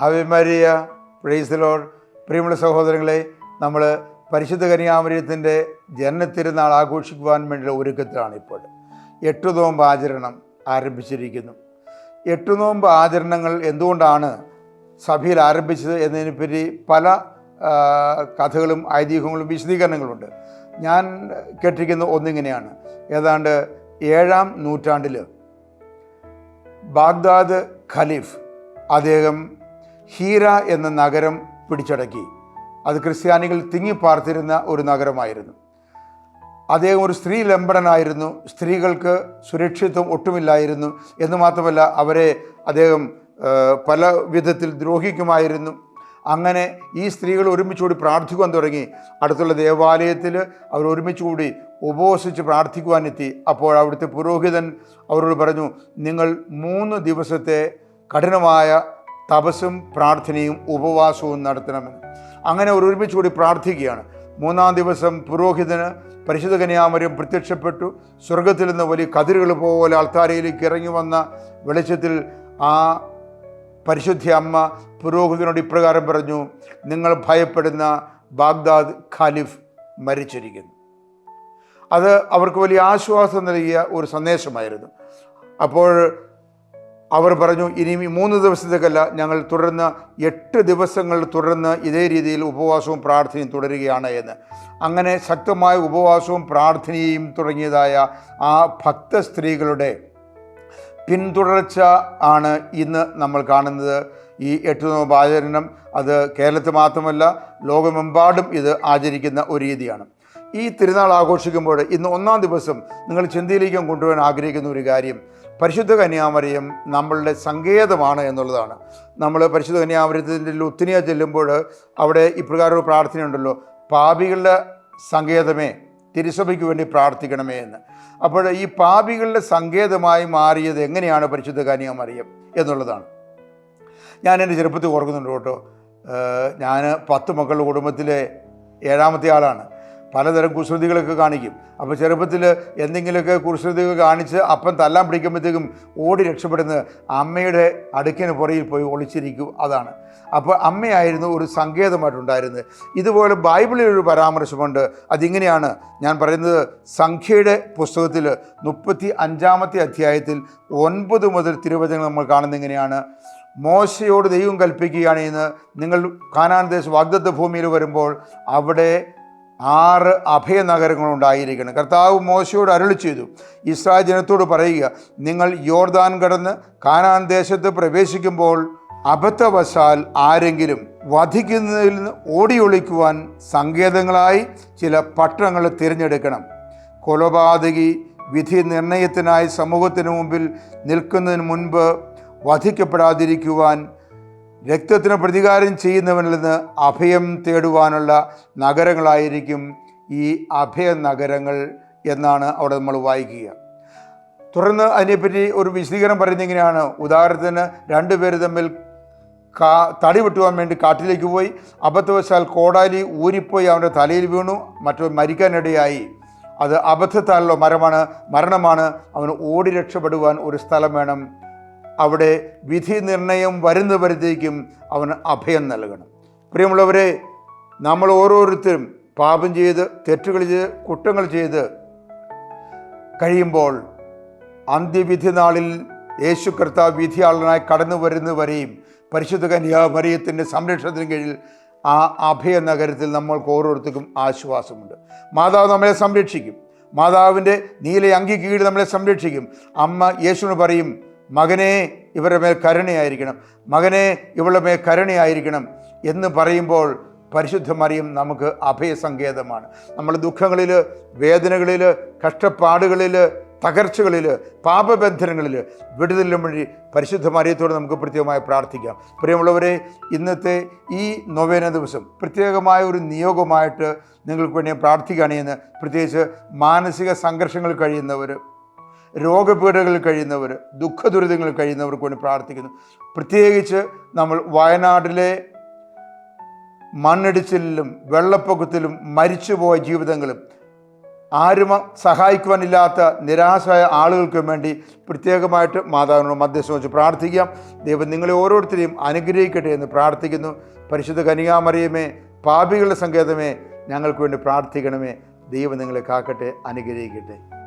അവിമരിയ പ്രൈസലോൾ പ്രിയമുള്ള സഹോദരങ്ങളെ നമ്മൾ പരിശുദ്ധ കനിയാമരിയത്തിന്റെ ജനനത്തിരുന്നാൾ ആഘോഷിക്കുവാൻ വേണ്ടിയുള്ള ഒരുക്കത്തിലാണ് ഇപ്പോൾ. എട്ടു നോമ്പ് ആചരണം ആരംഭിച്ചിരിക്കുന്നു. എട്ടു നോമ്പ് ആചരണങ്ങൾ എന്തുകൊണ്ടാണ് സഭയിൽ ആരംഭിച്ചത് എന്നതിനെപ്പറ്റി പല കഥകളും ഐതിഹ്യങ്ങളും വിശദീകരണങ്ങളുണ്ട്. ഞാൻ കേട്ടിരിക്കുന്ന ഒന്നിങ്ങനെയാണ്. ഏതാണ്ട് ഏഴാം നൂറ്റാണ്ടിൽ ബാഗ്ദാദ് ഖലീഫ് അദ്ദേഹം ഹീര എന്ന നഗരം പിടിച്ചടക്കി. അത് ക്രിസ്ത്യാനികൾ തിങ്ങിപ്പാർത്തിരുന്ന ഒരു നഗരമായിരുന്നു. അദ്ദേഹം ഒരു സ്ത്രീ ലംബടനായിരുന്നു. സ്ത്രീകൾക്ക് സുരക്ഷിത്വം ഒട്ടുമില്ലായിരുന്നു. എന്ന് മാത്രമല്ല അവരെ അദ്ദേഹം പല വിധത്തിൽ ദ്രോഹിക്കുമായിരുന്നു. അങ്ങനെ ഈ സ്ത്രീകൾ ഒരുമിച്ചുകൂടി പ്രാർത്ഥിക്കുവാൻ തുടങ്ങി. അടുത്തുള്ള ദേവാലയത്തിൽ അവർ ഒരുമിച്ചുകൂടി ഉപവസിച്ച് പ്രാർത്ഥിക്കുവാനെത്തി അപ്പോൾ അവിടുത്തെ പുരോഹിതൻ അവരോട് പറഞ്ഞു നിങ്ങൾ മൂന്ന് ദിവസത്തെ കഠിനമായ തപസ്സും പ്രാർത്ഥനയും ഉപവാസവും നടത്തണമെന്ന്. അങ്ങനെ ഒരുമിച്ച് കൂടി പ്രാർത്ഥിക്കുകയാണ്. മൂന്നാം ദിവസം പുരോഹിതന് പരിശുദ്ധ കന്യാമരം പ്രത്യക്ഷപ്പെട്ടു. സ്വർഗത്തിൽ നിന്ന് വലിയ കതിരുകൾ പോലെ അൾത്താരയിലേക്ക് ഇറങ്ങി വന്ന വെളിച്ചത്തിൽ ആ പരിശുദ്ധ അമ്മ പുരോഹിതനോട് ഇപ്രകാരം പറഞ്ഞു നിങ്ങൾ ഭയപ്പെടുന്ന ബാഗ്ദാദ് ഖാലിഫ് മരിച്ചിരിക്കുന്നു. അത് അവർക്ക് വലിയ ആശ്വാസം നൽകിയ ഒരു സന്ദേശമായിരുന്നു. അപ്പോൾ അവർ പറഞ്ഞു ഇനി മൂന്ന് ദിവസത്തേക്കല്ല ഞങ്ങൾ തുടർന്ന് എട്ട് ദിവസങ്ങൾ തുടർന്ന് ഇതേ രീതിയിൽ ഉപവാസവും പ്രാർത്ഥനയും തുടരുകയാണ് എന്ന്. അങ്ങനെ ശക്തമായ ഉപവാസവും പ്രാർത്ഥനയും തുടങ്ങിയതായ ആ ഭക്ത സ്ത്രീകളുടെ പിന്തുടർച്ച ആണ് ഇന്ന് നമ്മൾ കാണുന്നത്. ഈ എട്ട് നോമ്പ് ആചരണം അത് കേരളത്തിൽ മാത്രമല്ല ലോകമെമ്പാടും ഇത് ആചരിക്കുന്ന ഒരു രീതിയാണ്. ഈ തിരുനാൾ ആഘോഷിക്കുമ്പോൾ ഇന്ന് ഒന്നാം ദിവസം നിങ്ങൾ ചിന്തയിലേക്കും കൊണ്ടുവരാൻ ആഗ്രഹിക്കുന്ന ഒരു കാര്യം. പരിശുദ്ധ കന്യാമറിയം നമ്മളുടെ സങ്കേതമാണ് എന്നുള്ളതാണ്. നമ്മൾ പരിശുദ്ധ കന്യാമരത്തിന്റെ ഒത്തിനിയ ചെല്ലുമ്പോൾ അവിടെ ഇപ്രകാരം ഒരു പ്രാർത്ഥനയുണ്ടല്ലോ. പാപികളുടെ സങ്കേതമേ തിരുസഭയ്ക്ക് വേണ്ടി പ്രാർത്ഥിക്കണമേ എന്ന്. അപ്പോൾ ഈ പാപികളുടെ സങ്കേതമായി മാറിയത് എങ്ങനെയാണ് പരിശുദ്ധ കന്യാമറിയം എന്നുള്ളതാണ്. ഞാൻ എന്റെ ചെറുപ്പത്തിൽ ഓർക്കുന്നുണ്ട് കേട്ടോ. ഞാൻ പത്ത് മക്കളുടെ കുടുംബത്തിലെ ഏഴാമത്തെ ആളാണ്. പലതരം കുസൃതികളൊക്കെ കാണിക്കും. അപ്പോൾ ചെറുപ്പത്തിൽ എന്തെങ്കിലുമൊക്കെ കുസൃതികൾ കാണിച്ച് അപ്പം തല്ലാൻ പിടിക്കുമ്പോഴത്തേക്കും ഓടി രക്ഷപ്പെടുന്നത് അമ്മയുടെ അടുക്കിന് പുറയിൽ പോയി ഒളിച്ചിരിക്കും അതാണ്. അപ്പോൾ അമ്മയായിരുന്നു ഒരു സങ്കേതമായിട്ടുണ്ടായിരുന്നത്. ഇതുപോലെ ബൈബിളിൽ ഒരു പരാമർശമുണ്ട്. അതിങ്ങനെയാണ് ഞാൻ പറയുന്നത്. സംഖ്യയുടെ പുസ്തകത്തിൽ മുപ്പത്തി അഞ്ചാമത്തെ അധ്യായത്തിൽ ഒൻപത് മുതൽ തിരുവചനങ്ങൾ നമ്മൾ കാണുന്നത് ഇങ്ങനെയാണ്. മോശയോട് ദൈവം കൽപ്പിക്കുകയാണ് ഇന്ന് നിങ്ങൾ കാനാൻ ദേശ വാഗ്ദത്ത ഭൂമിയിൽ വരുമ്പോൾ അവിടെ ആറ് അഭയനഗരങ്ങളുണ്ടായിരിക്കണം. കർത്താവ് മോശയോട് അരുളി ചെയ്തു. ഇസ്രായേൽ ജനത്തോട് പറയുക നിങ്ങൾ യോർദാൻ കടന്ന് കാനാൻ ദേശത്ത് പ്രവേശിക്കുമ്പോൾ അബദ്ധവശാൽ ആരെങ്കിലും വധിക്കുന്നതിൽ നിന്ന് ഓടിയൊളിക്കുവാൻ സങ്കേതങ്ങളായി ചില പട്ടണങ്ങൾ തിരഞ്ഞെടുക്കണം. കൊലപാതകി വിധി നിർണയത്തിനായി സമൂഹത്തിന് മുമ്പിൽ നിൽക്കുന്നതിന് മുൻപ് വധിക്കപ്പെടാതിരിക്കുവാൻ രക്തത്തിന് പ്രതികാരം ചെയ്യുന്നവനിൽ നിന്ന് അഭയം തേടുവാനുള്ള നഗരങ്ങളായിരിക്കും ഈ അഭയ നഗരങ്ങൾ എന്നാണ് അവിടെ നമ്മൾ വായിക്കുക. തുടർന്ന് അതിനെപ്പറ്റി ഒരു വിശദീകരണം പറയുന്നത് ഇങ്ങനെയാണ് ഉദാഹരണത്തിന് രണ്ടുപേർ തമ്മിൽ കാ തടി വെട്ടുവാൻ വേണ്ടി കാട്ടിലേക്ക് പോയി. അബദ്ധവശാൽ കോടാലി ഊരിപ്പോയി അവന്റെ തലയിൽ വീണു. മറ്റൊരു മരിക്കാനിടയായി. അത് അബദ്ധത്താലുള്ള മരമാണ് മരണമാണ്. അവന് ഓടി രക്ഷപ്പെടുവാൻ ഒരു സ്ഥലം വേണം. അവിടെ വിധി നിർണയം വരുന്നവരത്തേക്കും അവന് അഭയം നൽകണം. പ്രിയമുള്ളവരെ നമ്മൾ ഓരോരുത്തരും പാപം ചെയ്ത് തെറ്റുകൾ ചെയ്ത് കുറ്റങ്ങൾ ചെയ്ത് കഴിയുമ്പോൾ അന്ത്യവിധി നാളിൽ യേശു കർത്താവ് വിധിയാളനായി കടന്നു വരുന്നവരെയും പരിശുദ്ധ കന്യാമറിയത്തിന്റെ സംരക്ഷണത്തിന് കീഴിൽ ആ അഭയ നഗരത്തിൽ നമ്മൾക്ക് ഓരോരുത്തർക്കും ആശ്വാസമുണ്ട്. മാതാവ് നമ്മളെ സംരക്ഷിക്കും. മാതാവിന്റെ നീല അങ്കി കീഴിൽ നമ്മളെ സംരക്ഷിക്കും. അമ്മ യേശുവിന് പറയും മകനെ ഇവരുടെ മേൽ കരുണയായിരിക്കണം. മകനെ ഇവളുടെ മേൽ കരുണയായിരിക്കണം എന്ന് പറയുമ്പോൾ പരിശുദ്ധ മറിയം നമുക്ക് അഭയസങ്കേതമാണ്. നമ്മൾ ദുഃഖങ്ങളിൽ വേദനകളിൽ കഷ്ടപ്പാടുകളിൽ തകർച്ചകളിൽ പാപബന്ധനങ്ങളിൽ വിടുതലും വഴി പരിശുദ്ധ മറിയത്തോട് നമുക്ക് പ്രത്യേകമായി പ്രാർത്ഥിക്കാം. പ്രിയമുള്ളവരെ ഇന്നത്തെ ഈ നൊവേന ദിവസം പ്രത്യേകമായ ഒരു നിയോഗമായിട്ട് നിങ്ങൾക്ക് വേണ്ടി പ്രാർത്ഥിക്കുകയാണ് എന്ന് പ്രത്യേകിച്ച് മാനസിക സംഘർഷങ്ങൾ കഴിയുന്നവർ രോഗപീഠകളിൽ കഴിയുന്നവർ ദുഃഖദുരിതങ്ങളിൽ കഴിയുന്നവർക്ക് വേണ്ടി പ്രാർത്ഥിക്കുന്നു. പ്രത്യേകിച്ച് നമ്മൾ വയനാട്ടിലെ മണ്ണിടിച്ചിലും വെള്ളപ്പൊക്കത്തിലും മരിച്ചുപോയ ജീവിതങ്ങളും ആരും സഹായിക്കുവാനില്ലാത്ത നിരാശരായ ആളുകൾക്കും വേണ്ടി പ്രത്യേകമായിട്ട് മാതാവിനോട് മധ്യസ്ഥം വെച്ച് പ്രാർത്ഥിക്കാം. ദൈവം നിങ്ങളെ ഓരോരുത്തരെയും അനുഗ്രഹിക്കട്ടെ എന്ന് പ്രാർത്ഥിക്കുന്നു. പരിശുദ്ധ കനികാമറിയമേ പാപികളുടെ സങ്കേതമേ ഞങ്ങൾക്ക് വേണ്ടി പ്രാർത്ഥിക്കണമേ. ദൈവം നിങ്ങളെ കാക്കട്ടെ അനുഗ്രഹിക്കട്ടെ.